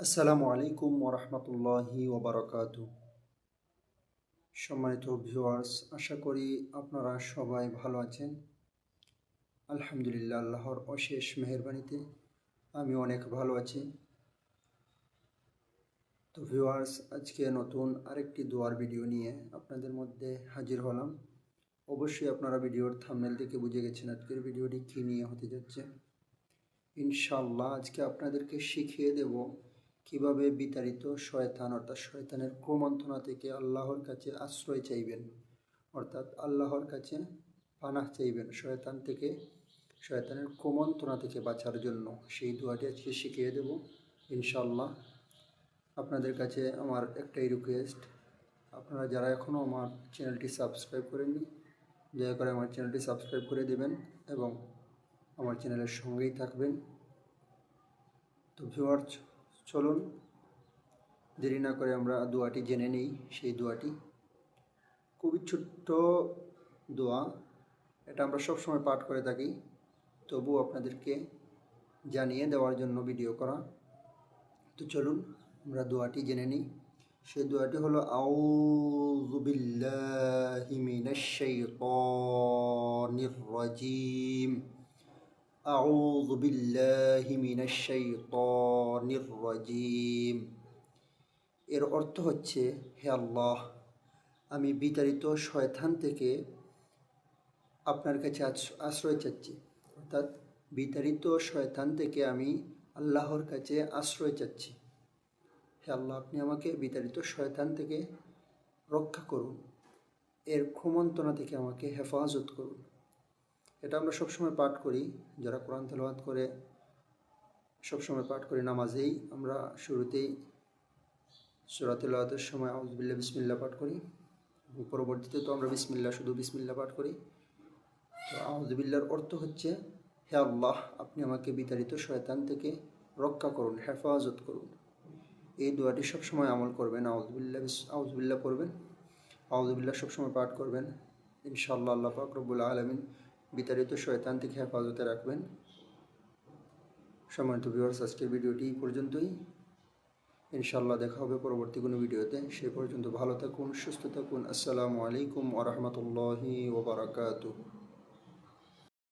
আসসালামু আলাইকুম ওরহমতুল্লাহি ওবরাকাত সম্মানিত ভিউয়ার্স, আশা করি আপনারা সবাই ভালো আছেন। আলহামদুলিল্লাহ, আল্লাহর অশেষ মেহরবানিতে আমি অনেক ভালো আছি। তো ভিউয়ার্স, আজকে নতুন আরেকটি দোয়ার ভিডিও নিয়ে আপনাদের মধ্যে হাজির হলাম। অবশ্যই আপনারা ভিডিওর থামনেল থেকে বুঝে গেছেন আজকের ভিডিওটি কী নিয়ে হতে যাচ্ছে। ইনশাল্লাহ আজকে আপনাদেরকে শিখিয়ে দেব কীভাবে বিতাড়িত শয়তান, অর্থাৎ শয়তানের ক্রমন্থনা থেকে আল্লাহর কাছে আশ্রয় চাইবেন? অর্থাৎ আল্লাহর কাছে পানাহ চাইবেন, শয়তান থেকে, শয়তানের ক্রমন্থনা থেকে বাঁচার জন্য। সেই দোয়াটি আজকে শিখিয়ে দেব ইনশাল্লাহ আপনাদের কাছে আমার একটাই রিকোয়েস্ট আপনারা যারা এখনও আমার চ্যানেলটি সাবস্ক্রাইব করেননি, দয়া করে আমার চ্যানেলটি সাবস্ক্রাইব করে দেবেন এবং আমার চ্যানেলের সঙ্গেই থাকবেন। তো ভিউয়ার্স চলুন, দেরি না করে আমরা দোয়াটি জেনে নিই, সেই দোয়াটি। খুবই ছোট্ট দোয়া, এটা আমরা সব সময় পাঠ করে থাকি। তবু আপনাদেরকে জানিয়ে দেওয়ার জন্য ভিডিও করা। তো চলুন, আমরা দোয়াটি জেনে নিই। সেই দোয়াটি হলো, আউযু বিল্লাহি মিনাশ শাইতানির রাজিম। أعوذ بالله من الشيطان الرجيم এর অর্থ হচ্ছে হে আল্লাহ আমি বিতাড়িত শয়তান থেকে আপনার কাছে আশ্রয় চাচ্ছি অর্থাৎ বিতাড়িত শয়তান থেকে আমি আল্লাহর কাছে আশ্রয় চাচ্ছি হে আল্লাহ আপনি আমাকে বিতাড়িত শয়তান থেকে রক্ষা করুন এর ক্ষমন্তনা থেকে আমাকে হেফাজত করুন এটা আমরা সবসময় পাঠ করি, যারা কোরআন তেলাওয়াত করে, সবসময় পাঠ করি নামাজেই। আমরা শুরুতেই সুরা তেলাওয়াতের সময় আউজবিল্লা বিসমিল্লা পাঠ করি। এবং পরবর্তীতে তো আমরা বিসমিল্লা শুধু বিসমিল্লা পাঠ করি। তো আউজবিল্লার অর্থ হচ্ছে, হে আল্লাহ, আপনি আমাকে বিতাড়িত শয়তান থেকে রক্ষা করুন, হেফাজত করুন। এই দোয়াটি সবসময় আমল করবেন আউজবিল্লা আউজবিল্লা করবেন আউজবিল্লা সবসময় পাঠ করবেন। ইনশাআল্লাহ, আল্লাহ পাক রব্বুল আলমিন বিতাড়িত শয়তান থেকে হেফাজতে রাখবেন। সম্মানিত ভিউয়ার্স আজকের ভিডিওটি পর্যন্তই। ইনশাল্লাহ দেখা হবে পরবর্তী কোনো ভিডিওতে। সে পর্যন্ত ভালো থাকুন, সুস্থ থাকুন। আসসালামু আলাইকুম ওরহমতুল্লাহি ওবরাকাতু